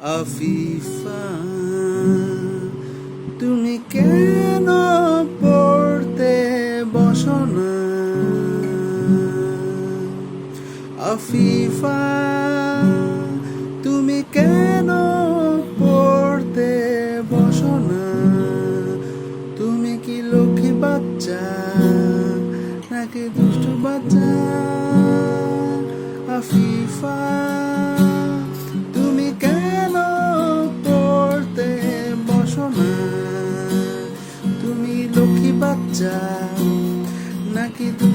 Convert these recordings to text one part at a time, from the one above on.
আফিফা, তুমি কেন পড়তে বসো না? আফিফা, তুমি কেন পড়তে বসো না? তুমি কি লক্ষ্মী বাচ্চা নাকি দুষ্টু বাচ্চা? আফিফা নাকি দুষ্টু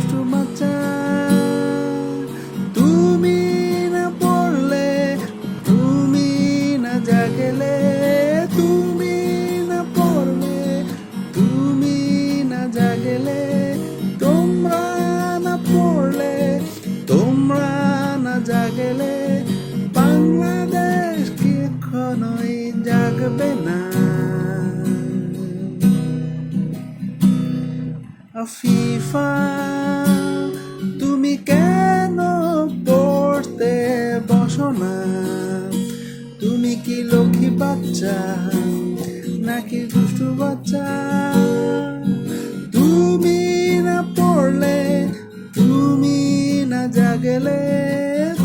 আফিফা তুমি কেন পড়তে বসো না? তুমি কি লক্ষ্মী বাচ্চা নাকি দুষ্টু বাচ্চা? তুমি না পড়লে, তুমি না জাগলে,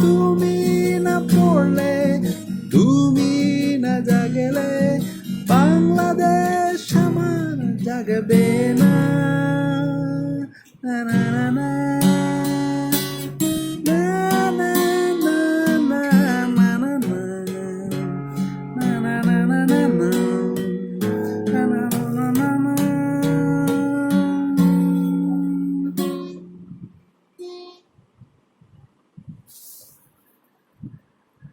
তুমি না পড়লে, তুমি না জাগলে, বাংলাদেশ আমার জাগবে না। na na na na.